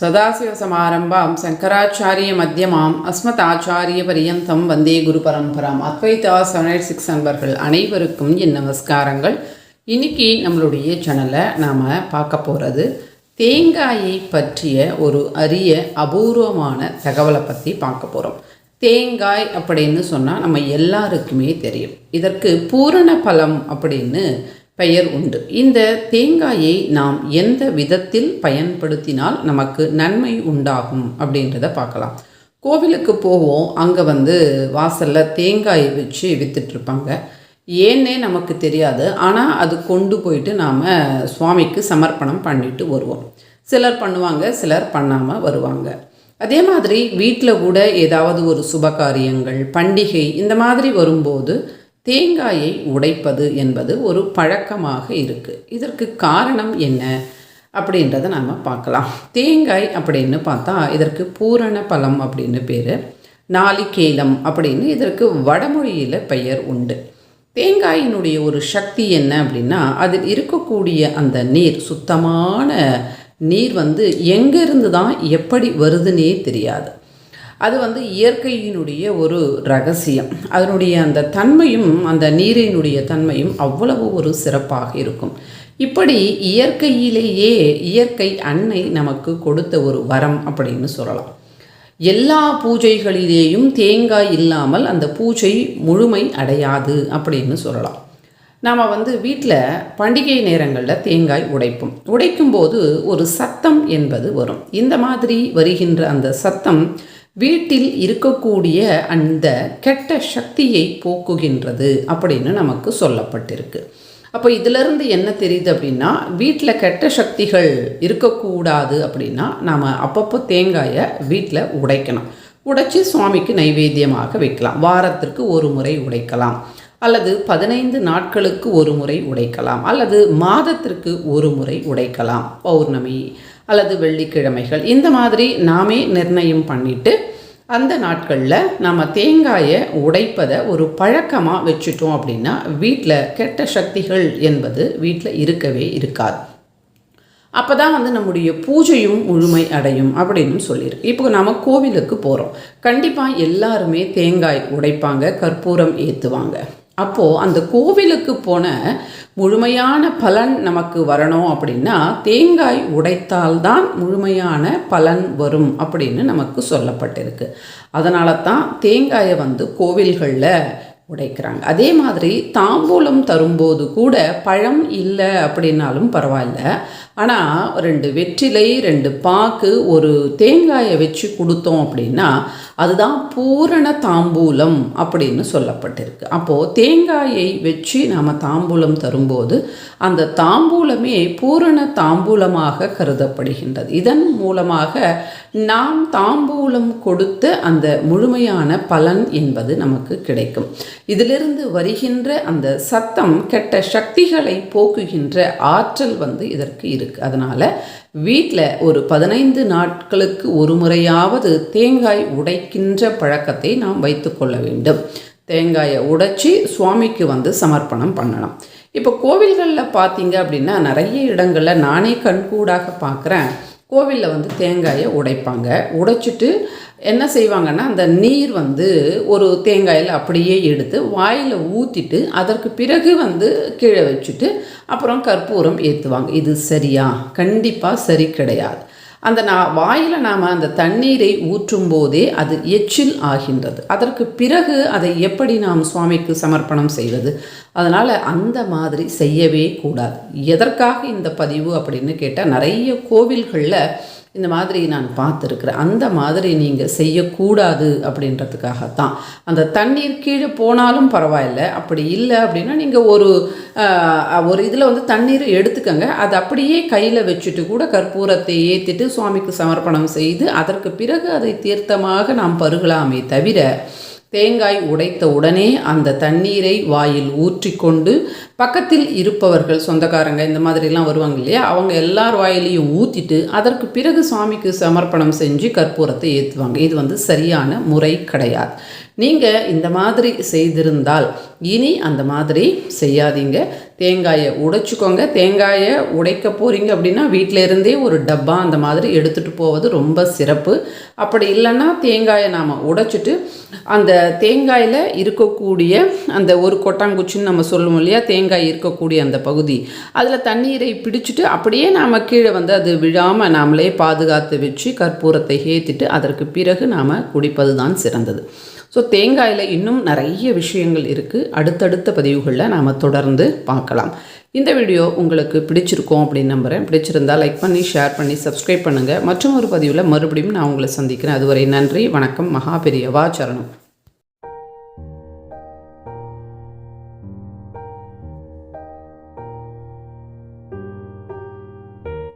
சதாசிவசமாரம்பாம் சங்கராச்சாரிய மத்தியமாம் அஸ்மதாச்சாரிய பரியந்தம் வந்தே குரு பரம்பராம் அத்வைதா செவன் எயிட் சிக்ஸ் நண்பர்கள் அனைவருக்கும் என் நமஸ்காரங்கள். இன்னைக்கு நம்மளுடைய சேனலை நாம் பார்க்க போகிறது தேங்காயை பற்றிய ஒரு அரிய அபூர்வமான தகவலை பற்றி பார்க்க போகிறோம் தேங்காய் அப்படின்னு சொன்னால் நம்ம எல்லாருக்குமே தெரியும். இதற்கு பூரண பலம் அப்படின்னு பெயர் உண்டு. இந்த தேங்காயை நாம் எந்த விதத்தில் பயன்படுத்தினால் நமக்கு நன்மை உண்டாகும் அப்படின்றத பார்க்கலாம். கோவிலுக்கு போவோம். அங்கே வந்து வாசலில் தேங்காயை வச்சு விற்றுட்ருப்பாங்க ஏன்னே நமக்கு தெரியாது. ஆனால் அது கொண்டு போயிட்டு நாம் சுவாமிக்கு சமர்ப்பணம் பண்ணிட்டு வருவோம். சிலர் பண்ணுவாங்க சிலர் பண்ணாமல் வருவாங்க. அதே மாதிரி வீட்டில் கூட ஏதாவது ஒரு சுபகாரியங்கள் பண்டிகை இந்த மாதிரி வரும்போது தேங்காயை உடைப்பது என்பது ஒரு பழக்கமாக இருக்குது இதற்கு காரணம் என்ன அப்படின்றத நாம் பார்க்கலாம். தேங்காய் அப்படின்னு பார்த்தா இதற்கு பூரண பழம் அப்படின்னு பேர் நாளிகேலம் அப்படின்னு இதற்கு வடமொழியில் பெயர் உண்டு. தேங்காயினுடைய ஒரு சக்தி என்ன அப்படின்னா அதில் இருக்கக்கூடிய அந்த நீர் சுத்தமான நீர் வந்து எங்கேருந்து தான் எப்படி வருதுன்னே தெரியாது. அது வந்து இயற்கையினுடைய ஒரு ரகசியம். அதனுடைய அந்த தன்மையும் அந்த நீரினுடைய தன்மையும் அவ்வளவு ஒரு சிறப்பாக இருக்கும். இப்படி இயற்கையிலேயே இயற்கை அன்னை நமக்கு கொடுத்த ஒரு வரம் அப்படின்னு சொல்லலாம். எல்லா பூஜைகளிலேயும் தேங்காய் இல்லாமல் அந்த பூஜை முழுமை அடையாது அப்படின்னு சொல்லலாம். நாம் வந்து வீட்டில் பண்டிகை நேரங்களில் தேங்காய் உடைப்போம். உடைக்கும்போது ஒரு சத்தம் என்பது வரும். இந்த மாதிரி வருகின்ற அந்த சத்தம் வீட்டில் இருக்கக்கூடிய அந்த கெட்ட சக்தியை போக்குகின்றது அப்படின்னு நமக்கு சொல்லப்பட்டிருக்கு. அப்போ இதிலிருந்து என்ன தெரியுது அப்படின்னா வீட்டில் கெட்ட சக்திகள் இருக்கக்கூடாது அப்படின்னா நாம் அப்பப்போ தேங்காயை வீட்டில் உடைக்கணும். உடைச்சி சுவாமிக்கு நைவேத்தியமாக வைக்கலாம். வாரத்திற்கு ஒரு முறை உடைக்கலாம். அல்லது பதினைந்து நாட்களுக்கு ஒரு முறை உடைக்கலாம். அல்லது மாதத்திற்கு ஒரு முறை உடைக்கலாம். பௌர்ணமி அல்லது வெள்ளிக்கிழமைகள். இந்த மாதிரி நாமே நிர்ணயம் பண்ணிட்டு அந்த நாட்களில் நம்ம தேங்காயை உடைப்பதை ஒரு பழக்கமாக வச்சுட்டோம் அப்படின்னா வீட்டில் கெட்ட சக்திகள் என்பது வீட்டில் இருக்கவே இருக்காது. அப்போ தான் வந்து நம்முடைய பூஜையும் முழுமை அடையும் அப்படின்னு சொல்லியிருக்கு. இப்போ நம்ம கோவிலுக்கு போகிறோம் கண்டிப்பாக எல்லாருமே தேங்காய் உடைப்பாங்க கற்பூரம் ஏற்றுவாங்க அப்போது அந்த கோவிலுக்கு போன முழுமையான பலன் நமக்கு வரணும் அப்படின்னா தேங்காய் உடைத்தால்தான் முழுமையான பலன் வரும் அப்படின்னு நமக்கு சொல்லப்பட்டிருக்கு. அதனால தான் தேங்காயை வந்து கோவில்களில் உடைக்கிறாங்க. அதே மாதிரி தாம்பூலம் தரும்போது கூட பழம் இல்லை அப்படின்னாலும் பரவாயில்ல. ஆனால் ரெண்டு வெற்றிலை ரெண்டு பாக்கு ஒரு தேங்காயை வச்சு கொடுத்தோம் அப்படின்னா அதுதான் பூரண தாம்பூலம் அப்படின்னு சொல்லப்பட்டிருக்கு. அப்போது தேங்காயை வச்சு நாம் தாம்பூலம் தரும்போது அந்த தாம்பூலமே பூரண தாம்பூலமாக கருதப்படுகின்றது. இதன் மூலமாக நாம் தாம்பூலம் கொடுத்த அந்த முழுமையான பலன் என்பது நமக்கு கிடைக்கும். இதிலிருந்து வருகின்ற அந்த சத்தம் கெட்ட சக்திகளை போக்குகின்ற ஆற்றல் வந்து இதற்கு இருக்கு. இருக்குது அதனால் வீட்டில் ஒரு பதினைந்து நாட்களுக்கு ஒரு முறையாவது தேங்காய் உடைக்கின்ற பழக்கத்தை நாம் வைத்துக்கொள்ள வேண்டும். தேங்காயை உடைச்சி சுவாமிக்கு வந்து சமர்ப்பணம் பண்ணணும். இப்போ கோவில்களில் பார்த்தீங்க அப்படின்னா நிறைய இடங்களில் நானே கண்கூடாக பார்க்குறேன் கோவிலில் வந்து தேங்காயை உடைப்பாங்க. உடைச்சிட்டு என்ன செய்வாங்கன்னா அந்த நீர் வந்து ஒரு தேங்காயில் அப்படியே எடுத்து வாயில் ஊற்றிட்டு அதற்கு பிறகு வந்து கீழே வச்சுட்டு அப்புறம் கற்பூரம் ஏற்றுவாங்க இது சரியா? கண்டிப்பாக சரி கிடையாது. அந்த நான் வாயில் நாம் அந்த தண்ணீரை ஊற்றும் போதே அது எச்சில் ஆகின்றது. அதற்கு பிறகு அதை எப்படி நாம் சுவாமிக்கு சமர்ப்பணம் செய்வது? அதனால் அந்த மாதிரி செய்யவே கூடாது. எதற்காக இந்த பதிவு அப்படின்னு கேட்டால் நிறைய கோவில்களில் இந்த மாதிரி நான் பார்த்துருக்குறேன். அந்த மாதிரி நீங்கள் செய்யக்கூடாது அப்படின்றதுக்காகத்தான். அந்த தண்ணீர் கீழே போனாலும் பரவாயில்ல. அப்படி இல்லை அப்படின்னா நீங்கள் ஒரு ஒரு இதில் வந்து தண்ணீர் எடுத்துக்கங்க. அது அப்படியே கையில் வச்சுட்டு கூட கற்பூரத்தை ஏற்றிட்டு சுவாமிக்கு சமர்ப்பணம் செய்து அதற்கு பிறகு அதை தீர்த்தமாக நாம் பருகலாமே தவிர தேங்காய் உடைத்த உடனே அந்த தண்ணீரை வாயில் ஊற்றிக்கொண்டு பக்கத்தில் இருப்பவர்கள் சொந்தக்காரங்க இந்த மாதிரிலாம் வருவாங்க இல்லையா? அவங்க எல்லார் வாயிலையும் ஊற்றிட்டு அதற்கு பிறகு சுவாமிக்கு சமர்ப்பணம் செஞ்சு கற்பூரத்தை ஏற்றுவாங்க இது வந்து சரியான முறை கிடையாது. நீங்கள் இந்த மாதிரி செய்திருந்தால் இனி அந்த மாதிரி செய்யாதீங்க. தேங்காயை உடைச்சிக்கோங்க. தேங்காயை உடைக்க போகிறீங்க அப்படின்னா வீட்டில் இருந்தே ஒரு டப்பா அந்த மாதிரி எடுத்துகிட்டு போவது ரொம்ப சிறப்பு. அப்படி இல்லைன்னா தேங்காயை நாம் உடைச்சிட்டு அந்த தேங்காயில் இருக்கக்கூடிய அந்த ஒரு கொட்டாங்குச்சின்னு நம்ம சொல்லுவோம் இல்லையா? தேங்காய் இருக்கக்கூடிய அந்த பகுதி. அதில் தண்ணீரை பிடிச்சிட்டு அப்படியே நாம் கீழே வந்து அது விழாமல் நாமளே பாதுகாத்து வச்சு கற்பூரத்தை ஏற்றிட்டு அதற்கு பிறகு நாம் குடிப்பது தான் சிறந்தது. ஸோ தேங்காயில் இன்னும் நிறைய விஷயங்கள் இருக்குது அடுத்தடுத்த பதிவுகளில் நாம் தொடர்ந்து பார்க்கலாம். இந்த வீடியோ உங்களுக்கு பிடிச்சிருக்கோம் அப்படின்னு நம்புகிறேன் பிடிச்சிருந்தால் லைக் பண்ணி ஷேர் பண்ணி சப்ஸ்கிரைப் பண்ணுங்கள் மற்றும் ஒரு பதிவில் மறுபடியும் நான் உங்களை சந்திக்கிறேன். அதுவரை நன்றி வணக்கம் மகா பெரியவா சரணம்.